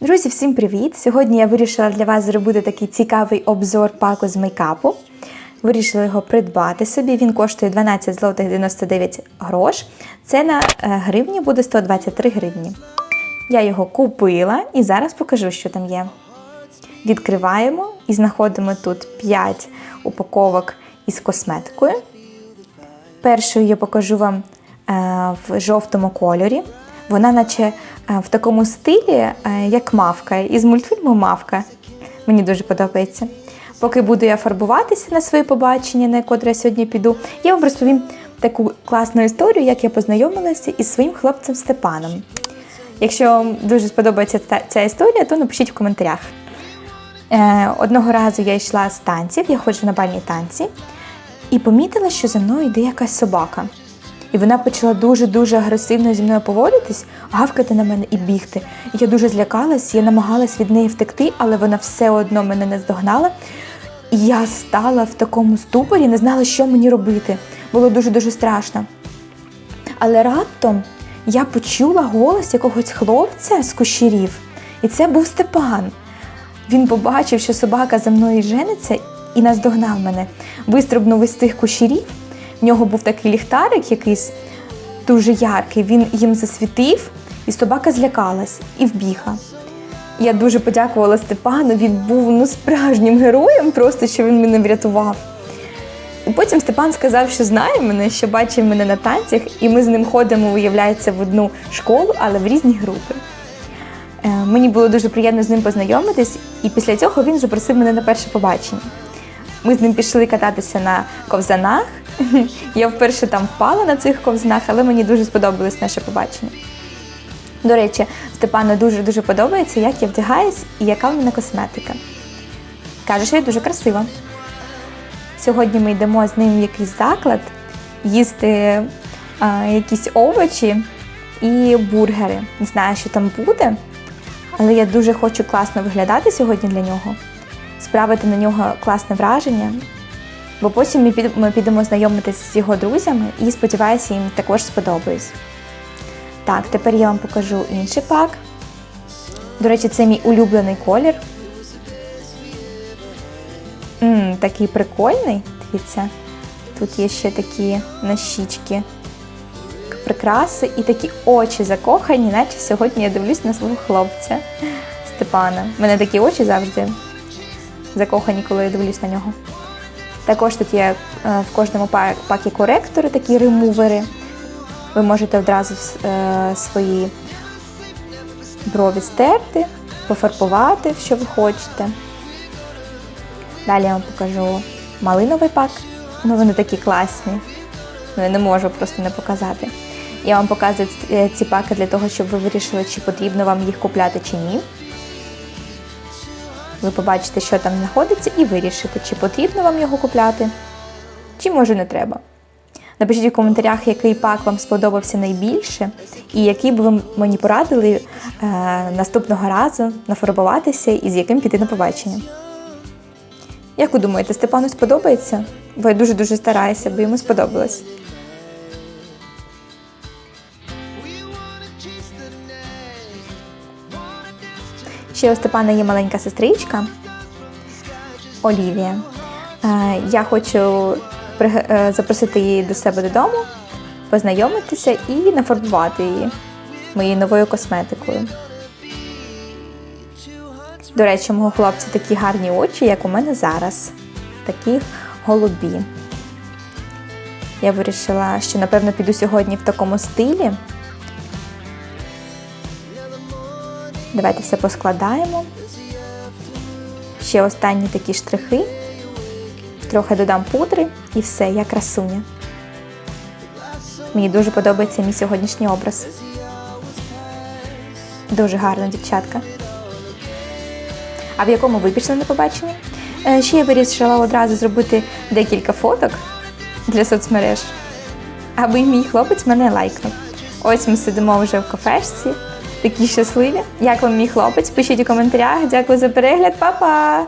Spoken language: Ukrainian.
Друзі, всім привіт! Сьогодні я вирішила для вас зробити такий цікавий обзор паку з мейкапу. Вирішила його придбати собі. Він коштує 12 злотих 99 грош. Це на е, гривні буде 123 гривні. Я його купила і зараз покажу, що там є. Відкриваємо і знаходимо тут 5 упаковок із косметикою. Першою я покажу вам е, в жовтому кольорі. Вона, наче е, в такому стилі, е, як мавка, із мультфільму Мавка. Мені дуже подобається. Поки буду я фарбуватися на своє побачення, на котре я сьогодні піду, я вам розповім таку класну історію, як я познайомилася із своїм хлопцем Степаном. Якщо вам дуже сподобається ця, ця історія, то напишіть в коментарях. Е, одного разу я йшла з танців, я ходжу на бальні танці, і помітила, що за мною йде якась собака. І вона почала дуже-дуже агресивно зі мною поводитись, гавкати на мене і бігти. Я дуже злякалась, я намагалась від неї втекти, але вона все одно мене не здогнала. І я стала в такому ступорі, не знала, що мені робити. Було дуже-дуже страшно. Але раптом я почула голос якогось хлопця з кущерів, і це був Степан. Він побачив, що собака за мною жениться, і наздогнав мене. Вистрибнув із цих кущерів. В нього був такий ліхтарик якийсь дуже яркий. Він їм засвітив, і собака злякалась і вбігла. Я дуже подякувала Степану. Він був ну, справжнім героєм, просто що він мене врятував. І потім Степан сказав, що знає мене, що бачив мене на танцях, і ми з ним ходимо, виявляється, в одну школу, але в різні групи. Е, Мені було дуже приємно з ним познайомитись, і після цього він запросив мене на перше побачення. Ми з ним пішли кататися на ковзанах. Я вперше там впала на цих ковзанах, але мені дуже сподобалось наше побачення. До речі, Степану дуже-дуже подобається, як я вдягаюсь і яка в мене косметика. Каже, що я дуже красива. Сьогодні ми йдемо з ним в якийсь заклад їсти а, якісь овочі і бургери. Не знаю, що там буде, але я дуже хочу класно виглядати сьогодні для нього, справити на нього класне враження. Бо потім ми підемо, ми знайомитися з його друзями і сподіваюся, їм також сподобаюсь. Так, тепер я вам покажу інший пак. До речі, це мій улюблений колір. М, такий прикольний. Дивіться, тут є ще такі на щічки прикраси і такі очі закохані, наче сьогодні я дивлюсь на свого хлопця Степана. У мене такі очі завжди закохані, коли я дивлюсь на нього. Також тут є е, в кожному пакі коректори, такі ремувери. Ви можете одразу е, свої брові стерти, пофарбувати, що ви хочете. Далі я вам покажу малиновий пак. Ну, вони такі класні. Ну, я не можу просто не показати. Я вам показую ці паки для того, щоб ви вирішили, чи потрібно вам їх купляти чи ні. Ви побачите, що там знаходиться, і вирішите, чи потрібно вам його купляти, чи може не треба. Напишіть у коментарях, який пак вам сподобався найбільше, і який би ви мені порадили е, наступного разу нафарбуватися і з яким піти на побачення. Як ви думаєте, Степану сподобається? Бо я дуже-дуже стараюся, бо йому сподобалось. Ще у Степана є маленька сестричка Олівія. Е, Я хочу е, запросити її до себе додому, познайомитися і нафарбувати її моєю новою косметикою. До речі, мого хлопця такі гарні очі, як у мене зараз. Такі голубі. Я вирішила, що напевно піду сьогодні в такому стилі. Давайте все поскладаємо. Ще останні такі штрихи. Трохи додам пудри і все, я красуня. Мені дуже подобається мій сьогоднішній образ. Дуже гарна дівчатка. А в якому ви пішли на побачення? Е, Ще я вирішила одразу зробити декілька фоток для соцмереж, аби мій хлопець мене лайкнув. Ось ми сидимо вже в кафешці, такі щасливі. Як вам мій хлопець? Пишіть у коментарях. Дякую за перегляд, Па-па!